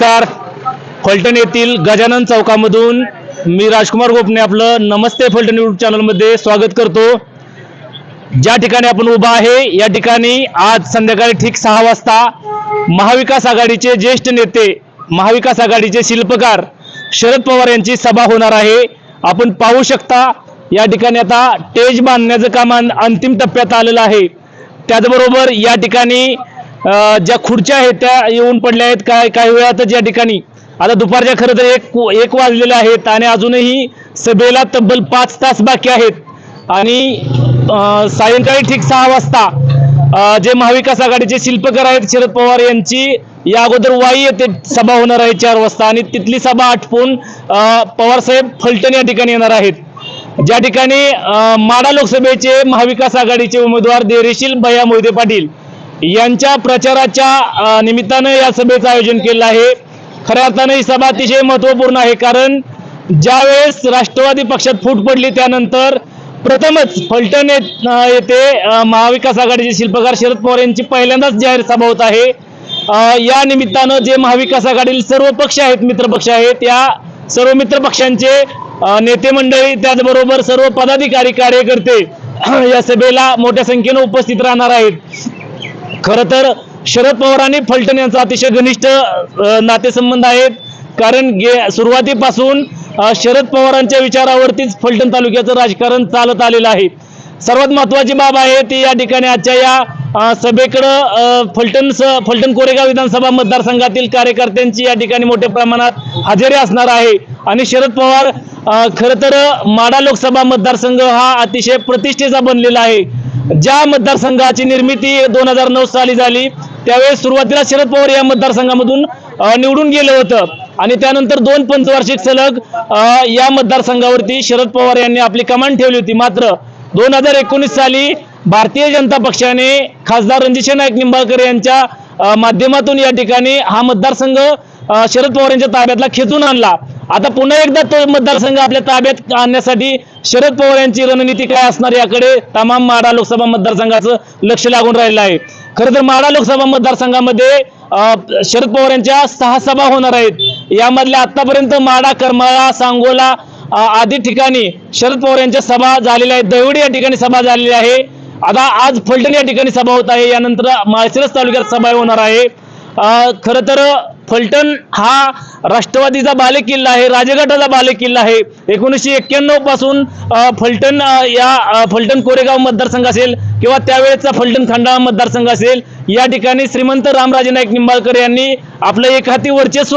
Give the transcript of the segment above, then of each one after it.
नमस्कार. फलटण येथील गजानन चौकामधून मी राजकुमार गोपने आपलं नमस्ते फलटण युट्यूब चॅनलमध्ये स्वागत करतो. ज्या ठिकाणी आपण उभा आहे या ठिकाणी आज संध्याकाळी ठीक सहा वाजता महाविकास आघाडीचे ज्येष्ठ नेते महाविकास आघाडीचे शिल्पकार शरद पवार यांची सभा होणार आहे. आपण पाहू शकता या ठिकाणी आता टेज बांधण्याचं काम अंतिम टप्प्यात आलेलं आहे. त्याचबरोबर या ठिकाणी ज्या खुर्च्या आहेत त्या येऊन पडल्या आहेत काय काही वेळातच या ठिकाणी. आता दुपारच्या खरं तर एक एक वाजलेले आहेत आणि अजूनही सभेला तब्बल पाच तास बाकी आहेत. आणि सायंकाळी ठीक सहा वाजता जे महाविकास आघाडीचे शिल्पकार आहेत शरद पवार यांची या अगोदर वाई येथे सभा होणार आहे चार वाजता आणि तिथली सभा आटपून पवारसाहेब फलटण या ठिकाणी येणार आहेत. ज्या ठिकाणी माडा लोकसभेचे महाविकास आघाडीचे उमेदवार देरेशील भैया मोहिते पाटील यांच्या प्रचाराच्या निमित्तानं या सभेचं आयोजन केलं आहे. खऱ्या अर्थानं ही सभा अतिशय महत्त्वपूर्ण आहे कारण ज्यावेळेस राष्ट्रवादी पक्षात फूट पडली त्यानंतर प्रथमच फलटण येत- येथे महाविकास आघाडीचे शिल्पकार शरद पवार यांची पहिल्यांदाच जाहीर सभा होत आहे. या निमित्तानं जे महाविकास आघाडीतील सर्व पक्ष आहेत मित्र पक्ष आहेत या सर्व मित्र पक्षांचे नेते मंडळी त्याचबरोबर सर्व पदाधिकारी कार्यकर्ते या सभेला मोठ्या संख्येनं उपस्थित राहणार आहेत. खरं तर शरद पवार आणि फलटण यांचा अतिशय घनिष्ठ नातेसंबंध आहेत. कारण गे सुरुवातीपासून शरद पवारांच्या विचारावरतीच फलटण तालुक्याचं राजकारण चालत आलेलं आहे. सर्वात महत्त्वाची बाब आहे ती या ठिकाणी आजच्या या सभेकडं फलटण स फलटण कोरेगाव विधानसभा मतदारसंघातील कार्यकर्त्यांची या ठिकाणी मोठ्या प्रमाणात हजेरी असणार आहे. आणि शरद पवार खरं तर माडा लोकसभा मतदारसंघ हा अतिशय प्रतिष्ठेचा बनलेला आहे. ज्या मतदारसंघाची निर्मिती दोन हजार नऊ साली झाली त्यावेळेस सुरुवातीला शरद पवार या मतदारसंघामधून निवडून गेलं होतं. आणि त्यानंतर दोन पंचवार्षिक सलग या मतदारसंघावरती शरद पवार यांनी आपली कमान ठेवली होती. मात्र दोन हजार एकोणीस साली भारतीय जनता पक्षाने खासदार रणजित नाईक निंबाळकर यांच्या माध्यमातून या ठिकाणी हा मतदारसंघ शरद पवार यांच्या ताब्यातला खेचून आणला. आता पुन्हा एकदा तो मतदारसंघ आपल्या ताब्यात आणण्यासाठी शरद पवार यांची रणनीती काय असणार याकडे तमाम माडा लोकसभा मतदारसंघाचं लक्ष लागून राहिलं आहे. खरं तर माडा लोकसभा मतदारसंघामध्ये शरद पवार यांच्या सहा सभा होणार आहेत. यामधल्या आतापर्यंत माडा करमाळा सांगोला आदी ठिकाणी शरद पवार यांच्या सभा झालेल्या आहेत. दहिवडी या ठिकाणी सभा झालेली आहे. आता आज फलटण या ठिकाणी सभा होत आहे. यानंतर माळशिरस तालुक्यात सभा होणार आहे. खरं तर फलटण हा राष्ट्रवादीचा बालेकिल्ला आहे राजगटाचा बालेकिल्ला आहे. एकोणीसशे एक्क्याण्णवपासून फलटण या फलटण कोरेगाव मतदारसंघ असेल किंवा त्यावेळेचा फलटण खंडाळा मतदारसंघ असेल या ठिकाणी श्रीमंत रामराजे नाईक निंबाळकर यांनी आपलं एक हाती वर्चस्व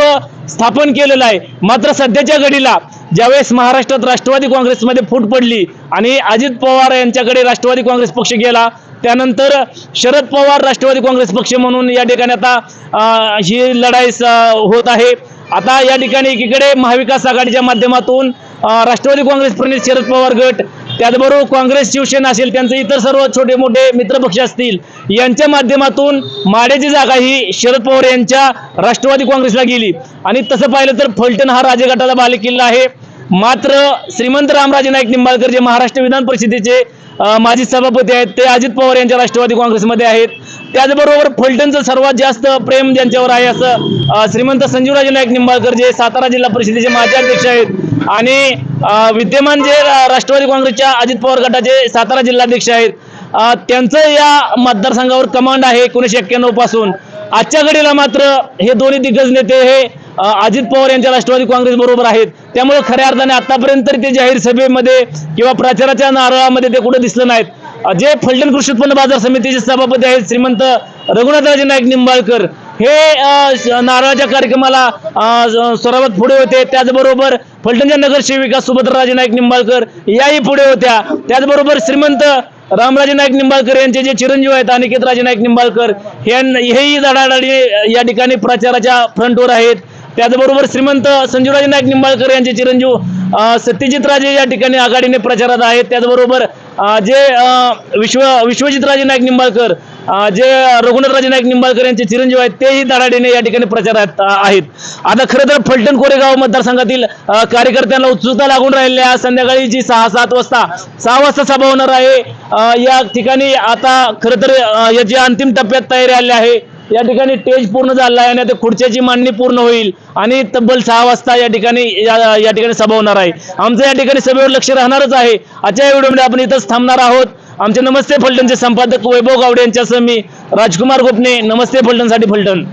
स्थापन केलेलं आहे. मात्र सध्याच्या घडीला ज्यावेळेस महाराष्ट्रात राष्ट्रवादी काँग्रेसमध्ये फूट पडली आणि अजित पवार यांच्याकडे राष्ट्रवादी काँग्रेस पक्ष गेला त्यानंतर शरद पवार राष्ट्रवादी काँग्रेस पक्ष म्हणून या ठिकाणी आता ही लढाई होत आहे. आता या ठिकाणी एकीकडे महाविकास आघाडीच्या माध्यमातून राष्ट्रवादी काँग्रेस प्रणित शरद पवार गट त्याचबरोबर काँग्रेस शिवसेना असेल त्यांचे इतर सर्व छोटे मोठे मित्रपक्ष असतील यांच्या माध्यमातून माड्याची जागा ही शरद पवार यांच्या राष्ट्रवादी काँग्रेसला गेली. आणि तसं पाहिलं तर फलटण हा राजघाटाचा बालेकिल्ला आहे. मात्र श्रीमंत रामराजे नाईक निंबाळकर जे महाराष्ट्र विधान परिषदेचे माजी सभापती आहेत ते अजित पवार यांच्या राष्ट्रवादी काँग्रेसमध्ये आहेत. त्याचबरोबर फलटणचं सर्वात जास्त प्रेम ज्यांच्यावर आहे असं श्रीमंत संजीवराजे नाईक निंबाळकर जे सातारा जिल्हा परिषदेचे माजी अध्यक्ष आहेत. आणि विद्यमान जे राष्ट्रवादी काँग्रेसच्या अजित पवार गटाचे सातारा जिल्हाध्यक्ष आहेत. त्यांचं या मतदारसंघावर कमांड आहे एकोणीसशे एक्क्याण्णवपासून. आजच्या घडीला मात्र हे दोन्ही दिग्गज नेते हे अजित पवार यांच्या राष्ट्रवादी काँग्रेस बरोबर आहेत. त्यामुळे खऱ्या अर्थाने आतापर्यंत तरी ते जाहीर सभेमध्ये किंवा प्रचाराच्या नारळामध्ये ते कुठे दिसलं नाहीत. जे फलटण कृषी उत्पन्न बाजार समितीचे सभापती आहेत श्रीमंत रघुनाथराजे नाईक निंबाळकर. हे नारळाच्या कार्यक्रमाला अ, स्वरावत पुढे होते. त्याचबरोबर फलटणच्या नगरसेविका सुभद्राजे नाईक निंबाळकर याही पुढे होत्या. त्याचबरोबर श्रीमंत रामराजे नाईक निंबाळकर यांचे जे चिरंजीव आहेत अनिकेत राजे नाईक निंबाळकर हेही धडाधडी या ठिकाणी प्रचाराच्या फ्रंटवर आहेत. त्याचबरोबर श्रीमंत संजीवराजे नाईक निंबाळकर यांचे चिरंजीव सत्यजित राजे या ठिकाणी आघाडीने प्रचारात आहेत. त्याचबरोबर जे विश्व विश्वजितराजे नाईक निंबाळकर जे रघुनाथराजे नाईक निंबाळकर यांचे चिरंजीव आहेत तेही धडाडीने या ठिकाणी प्रचारात आहेत. आता खरं तर फलटण कोरेगाव मतदारसंघातील कार्यकर्त्यांना उत्सुकता लागून राहिलेल्या संध्याकाळी जी सहा सात वाजता सहा वाजता सभा होणार आहे या ठिकाणी आता खरं तर याची अंतिम टप्प्यात तयारी आली आहे या ठिकाणी टेज पूर्ण झाला आहे आणि आता खुर्च्याची मांडणी पूर्ण होईल आणि तब्बल सहा वाजता या ठिकाणी या या ठिकाणी सभा होणार आहे. आमचं या ठिकाणी सभेवर लक्ष राहणारच आहे. आजच्या व्हिडिओमध्ये आपण इथंच थांबणार आहोत. आमचे नमस्ते फलटणचे संपादक वैभव गावडे यांच्यासह मी राजकुमार गोपने. नमस्ते फलटणसाठी फलटण.